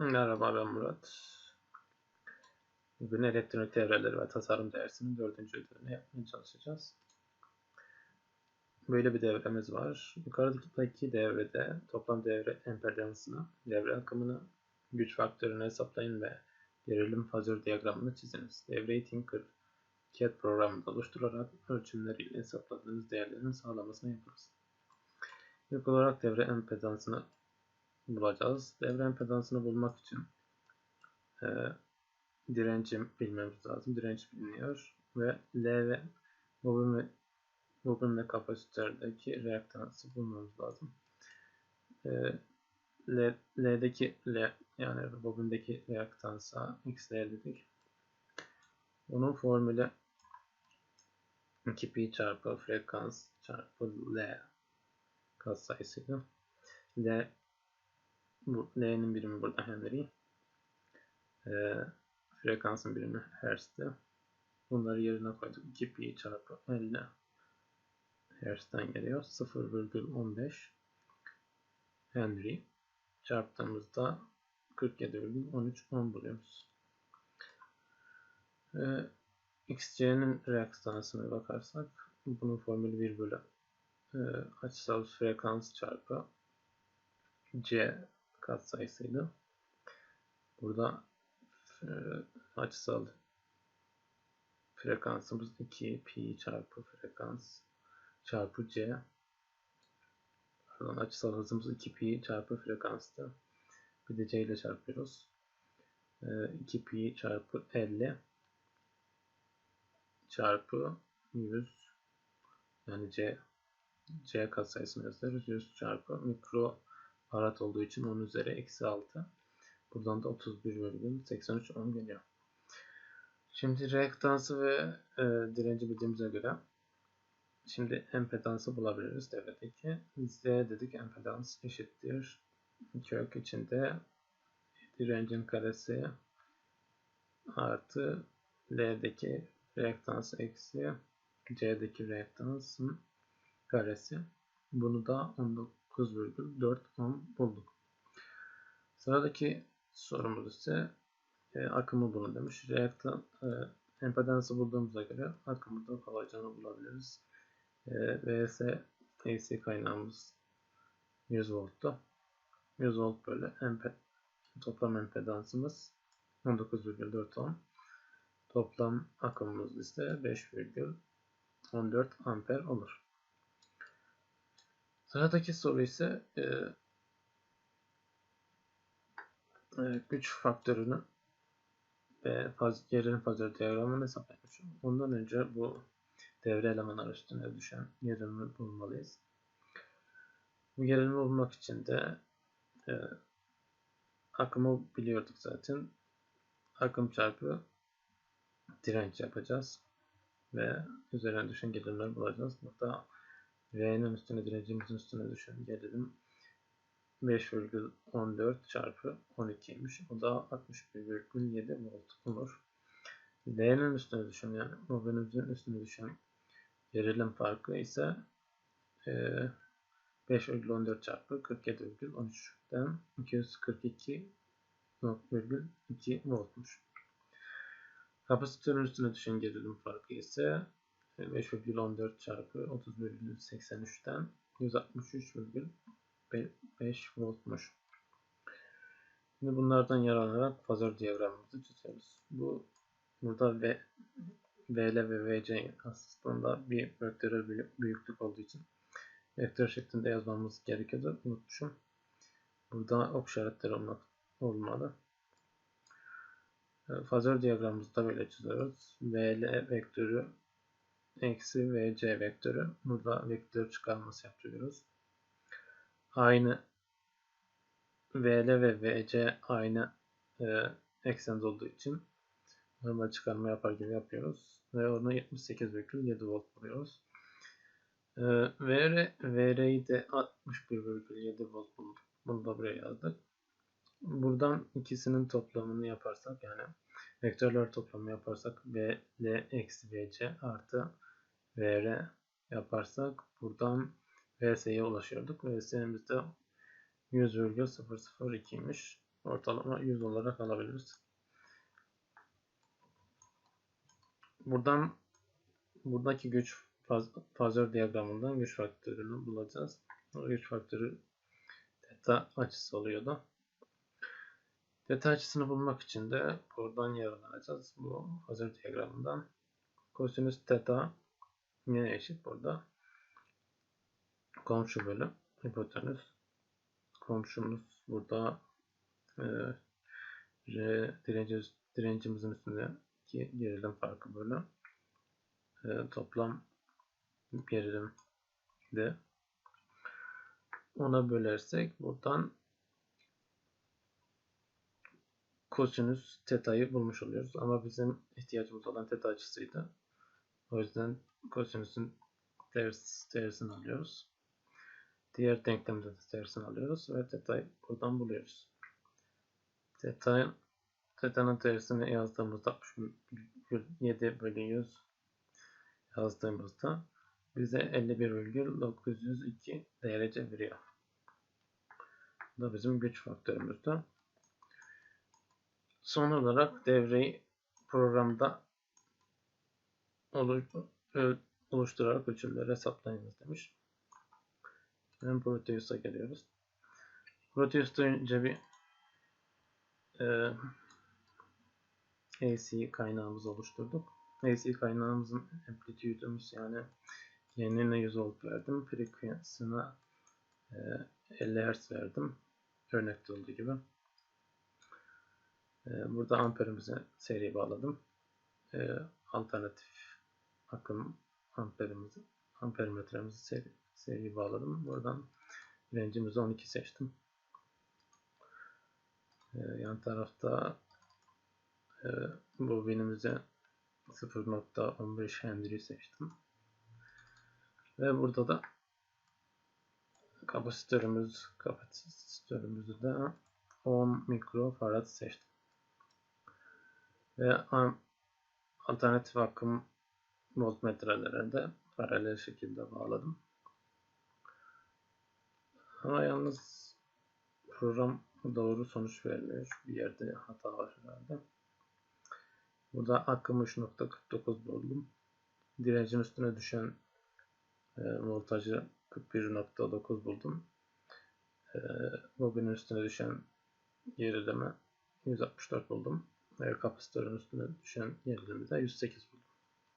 Merhaba ben Murat. Bugün elektronik devreleri ve tasarım dersinin dördüncü ödevini yapmaya çalışacağız. Böyle bir devremiz var. Yukarıdaki devrede toplam devre empedansını, devre akımını, güç faktörünü hesaplayın ve gerilim fazör diyagramını çiziniz. Devreyi Tinker CAD programında oluşturarak ölçümleriyle hesapladığınız değerlerin sağlamasını yaparız. İlk olarak devre empedansını bulacağız. Devre empedansını bulmak için e, direnci bilmemiz lazım. Direnç biliniyor ve L ve bobin ve bobin ve kapasitördeki reaktansı bulmamız lazım. E, L, L'deki L yani bobindeki reaktansa XL dedik. Bunun formülü 2pi çarpı frekans çarpı L katsayısıydı. L bu L'nin birimi burada Henry. E, frekansın birimi Hertz'ti. Bunları yerine koyduk. 2 pi çarpı 50 Hertz'ten geliyor. 0,15 Henry çarptığımızda 47,13 ohm buluyoruz. E, XC'nin reaktansına bakarsak bunun formülü 1 bölü e, açısal frekans çarpı C katsayısıydı. Burada e, açısal frekansımız 2 pi çarpı frekans çarpı c pardon açısal hızımız 2 pi çarpı frekanstı. Bir de c ile çarpıyoruz. E, 2 pi çarpı 50 çarpı 100 yani c c katsayısını gösterir. 100 çarpı mikro Arat olduğu için 10 üzeri eksi 6. Buradan da 31,83 ohm geliyor. Şimdi reaktansı ve e, direnci bildiğimize göre şimdi empedansı bulabiliriz devredeki. Z dedik empedans eşittir. Kök içinde direncin karesi artı L'deki reaktans eksi C'deki reaktansın karesi. Bunu da 19 9,4 ohm bulduk. Sıradaki sorumuz ise e, akımı bulun demiş. Reaktan e, empedansı bulduğumuza göre akımı da kolayca bulabiliriz. E, VS AC kaynağımız 100 volttu. 100 volt bölü empe, toplam empedansımız 19,4 ohm. Toplam akımımız ise 5,14 amper olur. Sıradaki soru ise e, e, güç faktörünü ve faz, gerilim fazör diyagramını hesaplamış. Ondan önce bu devre elemanlar üstüne düşen gerilimi bulmalıyız. Bu gerilimi bulmak için de e, akımı biliyorduk zaten. Akım çarpı direnç yapacağız. Ve üzerine düşen gerilimleri bulacağız. Burada V'nin üstüne direncimizin üstüne düşen gerilim 5,14 çarpı 12'ymiş. O da 61,7 volt olur. L'nin üstüne düşen yani bobinimizin üstüne düşen gerilim farkı ise e, 5,14 çarpı 47,13'den 242,2 voltmuş. Kapasitörün üstüne düşen gerilim farkı ise 5,14 çarpı 31,83'ten 163,5 voltmuş. Şimdi bunlardan yararlanarak fazör diyagramımızı çiziyoruz. Bu burada V, VL ve VC aslında bir vektörel büyüklük olduğu için vektör şeklinde yazmamız gerekiyordu. Unutmuşum. Burada ok işaretleri olmak olmalı. Fazör diyagramımızda böyle çiziyoruz. VL vektörü eksi vc vektörü. Burada vektör çıkarması yapıyoruz. Aynı vl ve vc aynı e, eksende olduğu için normal çıkarma yapar gibi yapıyoruz. Ve onu 78,7 volt buluyoruz. E, vr, vr'yi de 61,7 volt bulduk. Bunu da buraya yazdık. Buradan ikisinin toplamını yaparsak yani vektörler toplamı yaparsak v l eksi vc artı VR yaparsak buradan VS'ye ulaşıyorduk. VS'miz de 100,002'ymiş. ortalama 100 olarak alabiliriz. Buradan buradaki güç faz, fazör diyagramından güç faktörünü bulacağız. Güç faktörü theta açısı oluyordu. Theta açısını bulmak için de buradan yararlanacağız. Bu fazör diyagramından. Kosinüs theta neye eşit burada? Komşu bölü hipotenüs. Komşumuz burada e, R direnci, direncimizin üstündeki gerilim farkı bölü e, toplam gerilim de ona bölersek buradan kosinüs teta'yı bulmuş oluyoruz. Ama bizim ihtiyacımız olan teta açısıydı. O yüzden kosinüsün ters, tersini alıyoruz. Diğer denklemde de tersini alıyoruz ve teta'yı buradan buluyoruz. Teta'nın teta'nın tersini yazdığımızda 7 bölü 100 yazdığımızda bize 51,902 derece veriyor. Bu da bizim güç faktörümüzdü. Son olarak devreyi programda oluşturarak ölçümleri hesaplayınız demiş. Şimdi Proteus'a geliyoruz. Proteus'ta önce bir e, AC kaynağımızı oluşturduk. AC kaynağımızın amplitüdümüz yani yenine 100 volt verdim. Frekansına e, 50 Hz verdim. Örnekte olduğu gibi. E, burada amperimize seri bağladım. E, alternatif akım amperimizi ampermetremizi seri, seri bağladım. Buradan direncimizi 12 seçtim. E, yan tarafta e, bobinimize 0.15 Henry seçtim. Ve burada da kapasitörümüz kapasitörümüzü de 10 mikrofarad seçtim. Ve alternatif akım voltmetrelere de paralel şekilde bağladım. Ama yalnız program doğru sonuç vermiyor. Bir yerde hata var herhalde. Burada akım 3.49 buldum. Direncin üstüne düşen e, voltajı 41.9 buldum. E, bobinin üstüne düşen gerileme 164 buldum. Kapasitörün üstüne düşen gerilimi de 108 buldum.